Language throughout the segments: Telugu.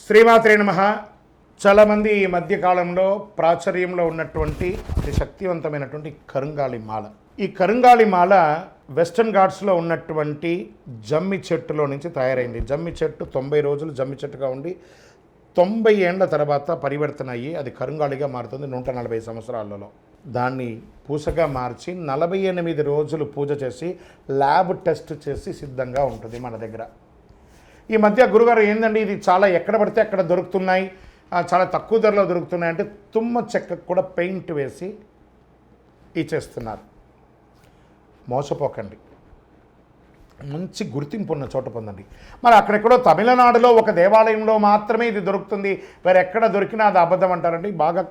శ్రీమాత్రే నమ. చాలామంది ఈ మధ్యకాలంలో ప్రాచుర్యంలో ఉన్నటువంటి అతి శక్తివంతమైనటువంటి కరుంగాళి మాల. ఈ కరుంగాళి మాల వెస్టర్న్ ఘాట్స్లో ఉన్నటువంటి జమ్మి చెట్టులో నుంచి తయారైంది. జమ్మి చెట్టు తొంభై రోజులు జమ్మి చెట్టుగా ఉండి తొంభై ఏండ్ల తర్వాత పరివర్తన అయ్యి అది కరుంగాళిగా మారుతుంది నూట నలభై సంవత్సరాలలో. దాన్ని పూసగా మార్చి నలభై ఎనిమిది రోజులు పూజ చేసి ల్యాబ్ టెస్ట్ చేసి సిద్ధంగా ఉంటుంది మన దగ్గర. ఈ మధ్య గురుగారు ఏందండి? ఇది చాలా ఎక్కడ పడితే అక్కడ దొరుకుతున్నాయి. చాలా తక్కువ ధరలో దొరుకుతున్నాయి అంటే తుమ్మ చెక్కకు కూడా పెయింట్ వేసి ఇచ్చేస్తున్నారు. మోసపోకండి. మంచి గుర్తింపు ఉన్న చోట పొందండి. మరి అక్కడెక్కడో తమిళనాడులో ఒక దేవాలయంలో మాత్రమే ఇది దొరుకుతుంది. వేరే ఎక్కడ దొరికినా అది అబద్ధం అంటారండి. బాగా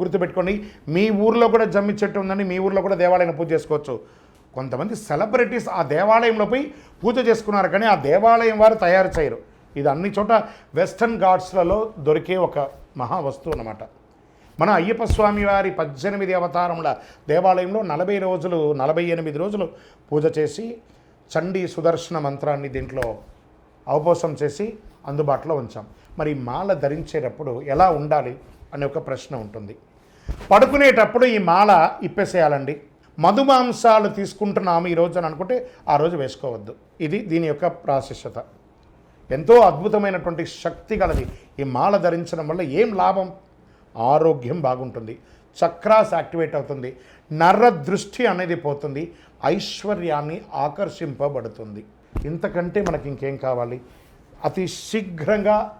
గుర్తుపెట్టుకోండి. మీ ఊర్లో కూడా జమ్మి చెట్టు ఉందండి. మీ ఊర్లో కూడా దేవాలయం పూజ చేసుకోవచ్చు. కొంతమంది సెలబ్రిటీస్ ఆ దేవాలయంలో పోయి పూజ చేసుకున్నారు కానీ ఆ దేవాలయం వారు తయారు చేయరు. ఇది అన్ని చోట వెస్టర్న్ ఘాట్స్లలో దొరికే ఒక మహా వస్తువు అన్నమాట. మన అయ్యప్ప స్వామి వారి పద్దెనిమిది అవతారముల దేవాలయంలో నలభై రోజులు నలభై ఎనిమిది రోజులు పూజ చేసి చండీ సుదర్శన మంత్రాన్ని దీంట్లో అవపోసం చేసి అందుబాటులో ఉంచాం. మరి మాల ధరించేటప్పుడు ఎలా ఉండాలి అనే ఒక ప్రశ్న ఉంటుంది. పడుకునేటప్పుడు ఈ మాల ఇప్పేసేయాలండి. మధుమాంసాలు తీసుకుంటున్నాము ఈ అని అనుకుంటే ఆ రోజు వేసుకోవద్దు. ఇది దీని యొక్క ప్రాశస్యత ఎంతో అద్భుతమైనటువంటి శక్తి గలది. ఈ మాల ధరించడం వల్ల ఏం లాభం? ఆరోగ్యం బాగుంటుంది. చక్రాస్ యాక్టివేట్ అవుతుంది. నర్ర దృష్టి అనేది పోతుంది. ఐశ్వర్యాన్ని ఆకర్షింపబడుతుంది. ఇంతకంటే మనకి ఇంకేం కావాలి? అతి శీఘ్రంగా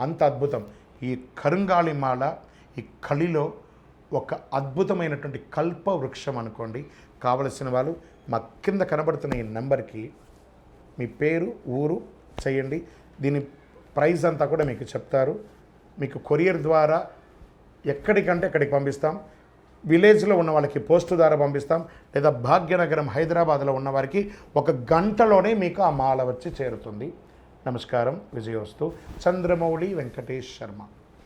అంత అద్భుతం. ఈ కరుంగాళిమాల ఈ కలిలో ఒక అద్భుతమైనటువంటి కల్ప వృక్షం అనుకోండి. కావలసిన వాళ్ళు మా కింద కనబడుతున్న ఈ నెంబర్కి మీ పేరు ఊరు చేయండి దీని ప్రైజ్ అంతా కూడా మీకు చెప్తారు. మీకు కొరియర్ ద్వారా ఎక్కడికంటే అక్కడికి పంపిస్తాం. విలేజ్లో ఉన్న వాళ్ళకి పోస్టు ద్వారా పంపిస్తాం. లేదా భాగ్యనగరం హైదరాబాద్లో ఉన్న వారికి ఒక గంటలోనే మీకు ఆ మాల వచ్చి చేరుతుంది. నమస్కారం విజయోస్తు. చంద్రమౌళి వెంకటేష్ శర్మ.